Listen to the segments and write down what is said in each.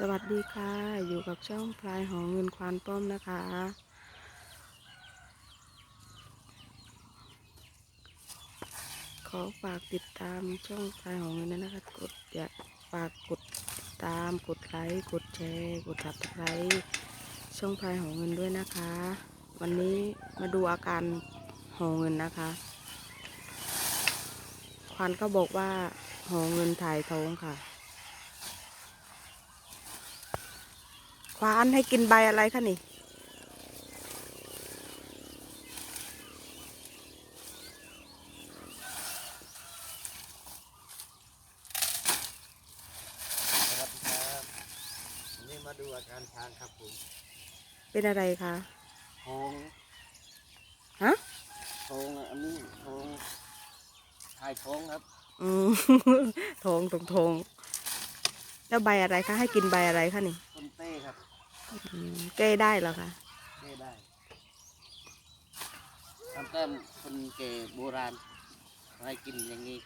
สวัสดีค่ะ อยู่กับช่องพลายหอเงินควานป้อมนะคะ ขอฝากติดตามช่องพลายหอเงินนะคะ กดอยากฝากกดติดตามกดไลค์กดแชร์ กดซับสไครต์ช่องพลายหอเงินด้วยนะคะ วันนี้มาดูอาการหอเงินนะคะ ควานก็บอกว่าหอเงินถ่ายท้องค่ะ ควานให้กินใบอะไรคะนี่ สวัสดีครับวันนี้มาดูอาการช้างครับผมเป็นอะไรคะทองฮะทองอันนี้ทองถ่ายทองครับอืมทงตรงทงแล้วใบอะไรคะ ให้กินใบอะไรคะนี่ต้น เต้ครับอืมแก้ได้เหรอคะเต้ได้ทำแต้มคนเก่โบราณให้กินอย่างนี้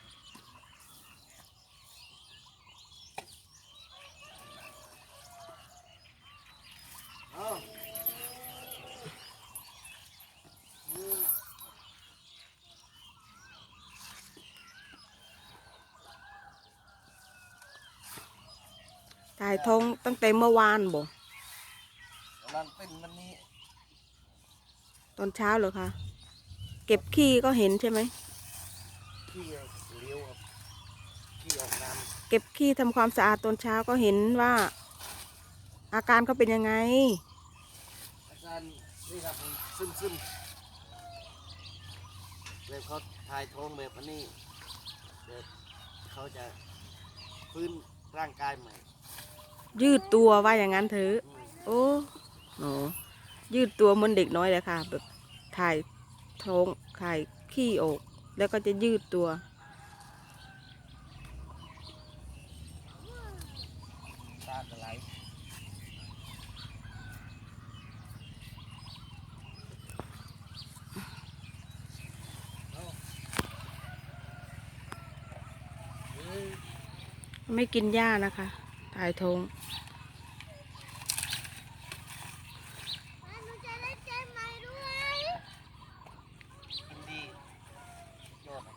เอาอืมถ่ายทงตั้งแต่เมื่อวานบ่กำลังเป็นวันนี้ตอนเช้าเหรอคะ เก็บขี้ก็เห็นใช่ไหม ขี้เลี้ยวครับขี้ออกน้ำเก็บขี้ทำความสะอาดตอนเช้าก็เห็นว่า อาการเขาเป็นยังไงอาการนี่ครับผมซึมซึมแล้วเขาถ่ายท้องแบบอันนี้แบบเขาจะฟื้นร่างกายใหม่ยืดตัวว่าอย่างนั้นเถอะ อืมโอ้ หนูยืดตัวเหมือนเด็กน้อยเลยค่ะ แบบถ่ายท้องถ่ายขี้ออก แล้วก็จะยืดตัวไหลเอาเฮ้ยไม่กินหญ้านะคะ ถ่ายท้อง หนูจะได้ใจใหม่ด้วย กินดียอดอะ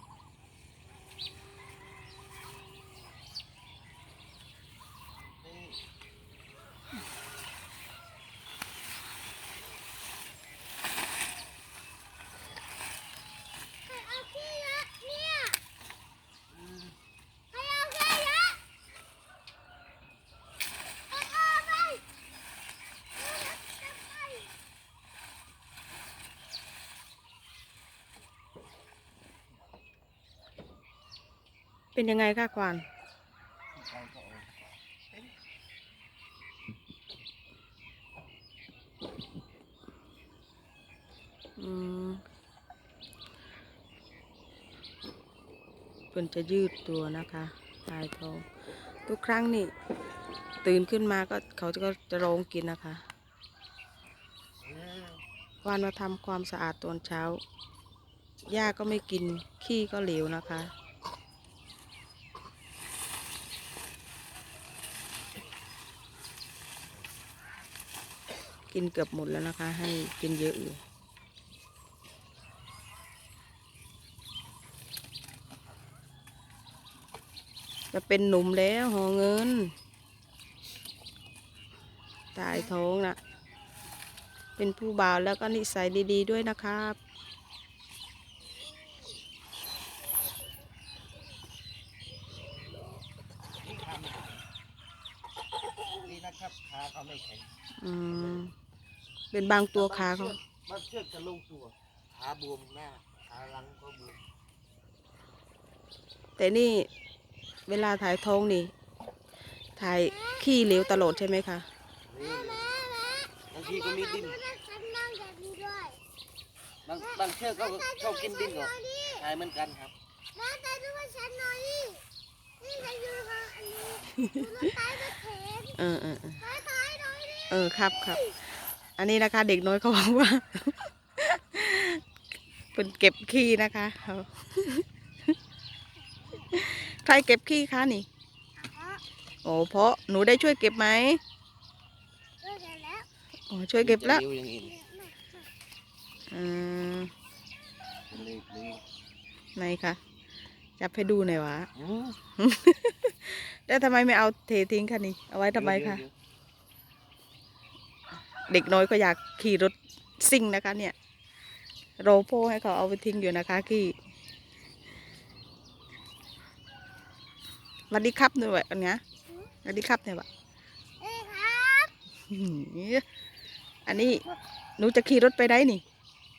นี่ ใครเอาขี้เยอะเนี่ยใครเอาขี้เยอะเอาเอาไปเอาไป เป็นยังไงคะควานเอาอืมเพิ่นจะยืดตัวนะคะถ่ายท้องทุกครั้งนี่ ตื่นขึ้นมาก็เขาก็จะร้องกินนะคะวานมาทำความสะอาดตอนเช้าหญ้าก็ไม่กิน ขี้ก็เหลวนะคะ กินเกือบหมดแล้วนะคะ ให้กินเยอะอยู่จะเป็นหนุ่มแล้วหอเงิน ตายท้องนะเป็นผู้บ่าวแล้วก็นิสัยดี ๆด้วยนะครับนี่ทำนี่นะครับขาเขาไม่แข็งอืม เป็นบางตัวขาเขาบางเชือกจะลงตัวขาบวมหน้าขาหลังก็บวมแต่นี่เวลาถ่ายท้องนี่ ถ่ายขี้เหลวตลอดใช่ไหมคะนี่บางทีก็มีดินดูนะฉันนั่งแบบนี้ด้วยบางบางเชือกก็ชอบกินดินก็ตายเหมือนกันครับน้าแต่ดูว่าฉันหน่อยนี่นี่ฉันอยู่ค่ะอันนี้ดูรถตายรถเข็นเออเออเออตายตายหน่อยดิเออครับครับ อันนี้นะคะ เด็กน้อยเขาบอกว่าเป็นเก็บขี้นะคะเขาใครเก็บขี้คะนี่อะโอ้เพราะหนูได้ช่วยเก็บไหมเลิกกันแล้วอ๋อช่วยเก็บแล้วจะเร็อย่างนี้เนี่ยมาอืมเป็นเร็วเร็วไหนคะจับให้ดูหน่อยวะอืมแล้วทำไมไม่เอาเททิ้งคะนี่ เอาไว้ทำไมคะ เดี๋ยวเด็กน้อยก็อยากขี่รถซิ่งนะคะ เนี่ย โรโพให้เขาเอาไปทิ้งอยู่นะคะขี่สวัสดีครับหน่อยวะอันเนี้ยสวัสดีครับหน่อยวะเอ้ยครับอื้อหืออันนี้หนูจะขี่รถไปได้นี่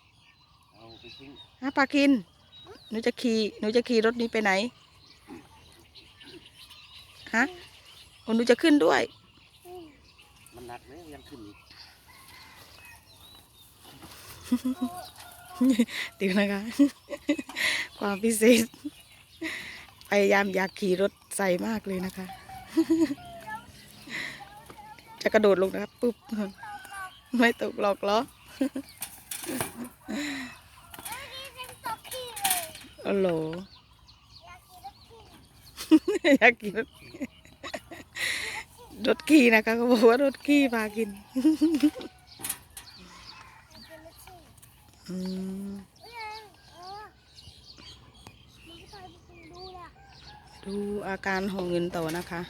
ๆเอาไปทิ้งฮะปากิน หนูจะขี่ หนูจะขี่รถนี้ไปไหน ฮะโอ้หนูจะขึ้นด้วยอืมมันหนักเลยยังขึ้นอีกเดี๋ยวนะคะ ความพิเศษ พยายามอยากขี่รถใส่มากเลยนะคะ จะกระโดดลงนะครับปุ๊บ ไม่ตกหรอกเหรอเอ๋อโหลอยากกินตบขี้อยากกินรถรถขี่นะคะเขาบอกว่ารถขี่พากิน อยากกินตบขี้ ดูอาการหองเงินโตนะคะ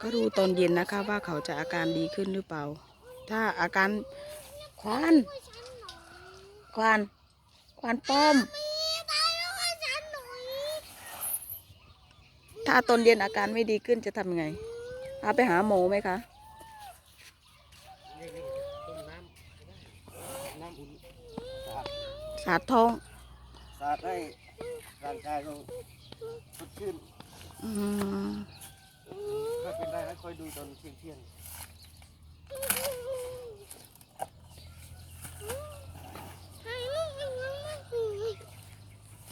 ก็ดูตอนเย็นนะคะว่าเขาจะอาการดีขึ้นหรือเปล่า ถ้าอาการควานควานควานป้อม มีตาด้วยฉันหน่อย ถ้าตอนเย็นอาการไม่ดีขึ้นจะทำยังไงพาไปหาหมอไหมคะนี่นี่ต้มน้ำน้ำอุ่นสาดสาดท้องสาดให้ร่างกายเราสดชื่นอืมถ้าเป็นได้ให้คอยดูตอนเที่ยงเที่ยง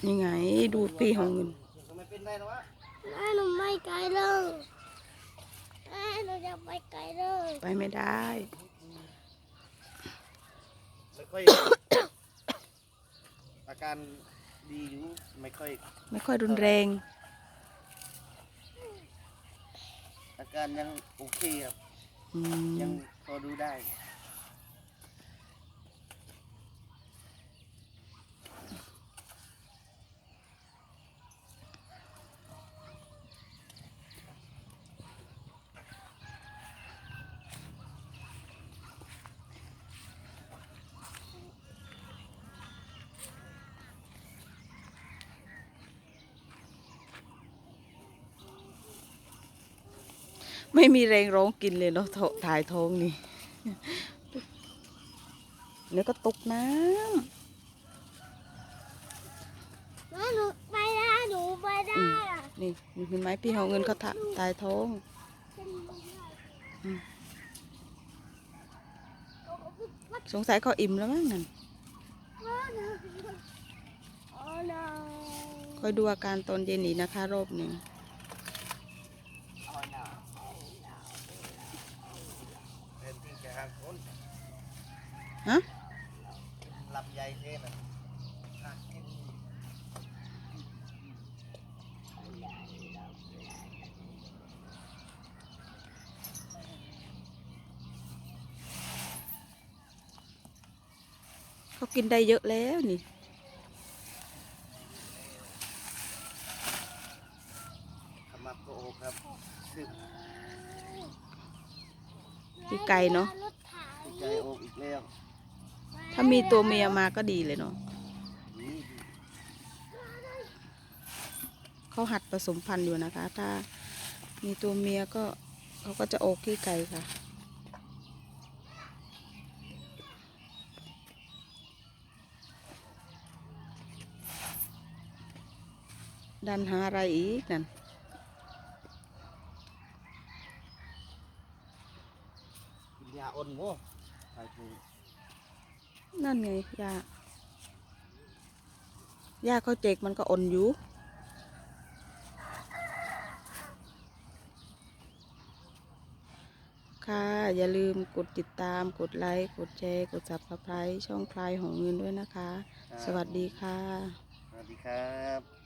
นี่ไงดูปีของเงินทำไมเป็นได้นะวะ แม่หนูไม่ไกลเลยแม่หนูจะไปไกลเลยไปไม่ได้ ไม่ค่อย อาการดีอยู่ไม่ค่อย ไม่ค่อยรุนแรง อาการยังโอเคครับ อืยังมพอดูได้ ไม่มีแรงร้องกินเลยเนาะท้องถ่ายท้องนี่เดี๋ยวก็ตกน้แม่หนูไปได้หนูไปได้อะำนี่เห็นไหมพี่ของเงินเขาถ่าถ่ายท้องฉันไม่ได้อืมโอ้โหวัดสงสัยเขาอิ่มแล้วมั้งนั่นโอ้โหโอ้โหคอยดูอาการตอนเย็นอีกนะคะ รอบหนึ่ง เต็มที่จะหางคน ฮะ ลำใหญ่เท่น่ะหากิน เขากินได้เยอะแล้วนี่ ขมับก็โอครับคือพี่ไก่เนาะ รถไถใจโอกอีกแล้วถ้ามีตัวเมียมาก็ดีเลยเนาะนี่เขาหัดผสมพันธุ์อยู่นะคะ ถ้ามีตัวเมียก็เขาก็จะโอกขี้ไก่ค่ะ ดันหาอะไรอีกนั่นกินยาอ่อนโม่ใส่ถุงนั่นไงยาหญ้าเขาเจกมันก็อ่อนอยู่ขค่ะ อย่าลืมกดติดตาม กดไลค์ กดแชร์ กด subscribe ช่องพลายของเงินด้วยนะคะ สวัสดีค่ะ สวัสดีครับ